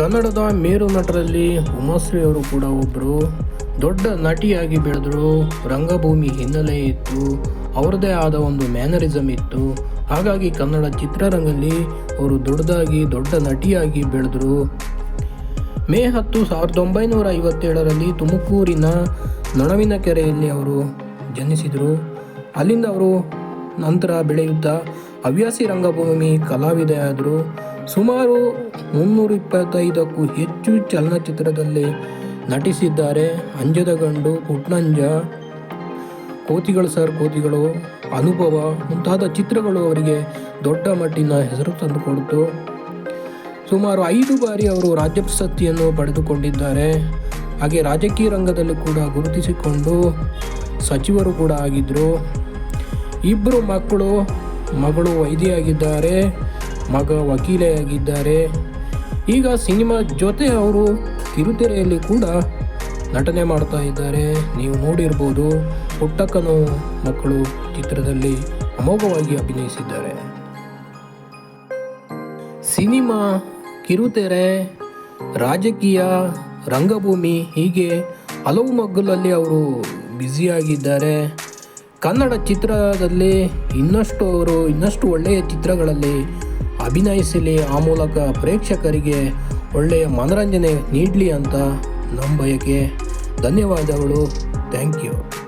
ಕನ್ನಡದ ಮೇರು ನಟರಲ್ಲಿ ಉಮಾಶ್ರೀ ಅವರು ಕೂಡ ಒಬ್ಬರು ದೊಡ್ಡ ನಟಿಯಾಗಿ ಬೆಳೆದರು ರಂಗಭೂಮಿ ಹಿನ್ನೆಲೆ ಇತ್ತು. ಅವರದೇ ಆದ ಒಂದು ಮ್ಯಾನರಿಸಮ್ ಇತ್ತು. ಹಾಗಾಗಿ ಕನ್ನಡ ಚಿತ್ರರಂಗದಲ್ಲಿ ಅವರು ದೊಡ್ಡದಾಗಿ, ದೊಡ್ಡ ನಟಿಯಾಗಿ ಬೆಳೆದರು. ಮೇ ಹತ್ತು ಸಾವಿರದ ಒಂಬೈನೂರ ಐವತ್ತೇಳರಲ್ಲಿ ತುಮಕೂರಿನ ನೊಣವಿನ ಕೆರೆಯಲ್ಲಿ ಅವರು ಜನಿಸಿದರು. ಅಲ್ಲಿಂದ ಅವರು ನಂತರ ಬೆಳೆಯುತ್ತಾ ಹವ್ಯಾಸಿ ರಂಗಭೂಮಿ ಕಲಾವಿದೆಯಾದರು. ಸುಮಾರು ಮುನ್ನೂರ ಇಪ್ಪತ್ತೈದಕ್ಕೂ ಹೆಚ್ಚು ಚಲನಚಿತ್ರದಲ್ಲಿ ನಟಿಸಿದ್ದಾರೆ ಅಂಜದ ಗಂಡು, ಪುಟ್ನಂಜ, ಕೋತಿಗಳು ಸರ್, ಕೋತಿಗಳು, ಅನುಭವ ಮುಂತಾದ ಚಿತ್ರಗಳು ಅವರಿಗೆ ದೊಡ್ಡ ಮಟ್ಟಿನ ಹೆಸರು ತಂದುಕೊಡ್ತು. ಸುಮಾರು ಐದು ಬಾರಿ ಅವರು ರಾಜ್ಯ ಪ್ರಶಸ್ತಿಯನ್ನು ಪಡೆದುಕೊಂಡಿದ್ದಾರೆ. ಹಾಗೆ ರಾಜಕೀಯ ರಂಗದಲ್ಲಿ ಕೂಡ ಗುರುತಿಸಿಕೊಂಡು ಸಚಿವರು ಕೂಡ ಆಗಿದ್ದರು ಇಬ್ಬರು ಮಕ್ಕಳು, ಮಗಳು ವೈದ್ಯೆಯಾಗಿದ್ದಾರೆ ಮಗ ವಕೀಲೆಯಾಗಿದ್ದಾರೆ. ಈಗ ಸಿನಿಮಾ ಜೊತೆ ಅವರು ಕಿರುತೆರೆಯಲ್ಲಿ ಕೂಡ ನಟನೆ ಮಾಡ್ತಾ ಇದ್ದಾರೆ. ನೀವು ನೋಡಿರ್ಬೋದು, ಪುಟ್ಟಕ್ಕನು ಮಕ್ಕಳು ಚಿತ್ರದಲ್ಲಿ ಅಮೋಘವಾಗಿ ಅಭಿನಯಿಸಿದ್ದಾರೆ. ಸಿನಿಮಾ ಕಿರುತೆರೆ, ರಾಜಕೀಯ ರಂಗಭೂಮಿ ಹೀಗೆ ಹಲವು ಮಗ್ಗಲಲ್ಲಿ ಅವರು ಬ್ಯುಸಿಯಾಗಿದ್ದಾರೆ. ಕನ್ನಡ ಚಿತ್ರದಲ್ಲಿ ಇನ್ನಷ್ಟು ಅವರು ಇನ್ನಷ್ಟು ಒಳ್ಳೆಯ ಚಿತ್ರಗಳಲ್ಲಿ ಅಭಿನಯಿಸಲಿ ಆ ಮೂಲಕ ಪ್ರೇಕ್ಷಕರಿಗೆ ಒಳ್ಳೆಯ ಮನರಂಜನೆ ನೀಡಲಿ ಅಂತ ನಮ್ಮ ಬಯಕೆ. ಧನ್ಯವಾದಗಳು. Thank you.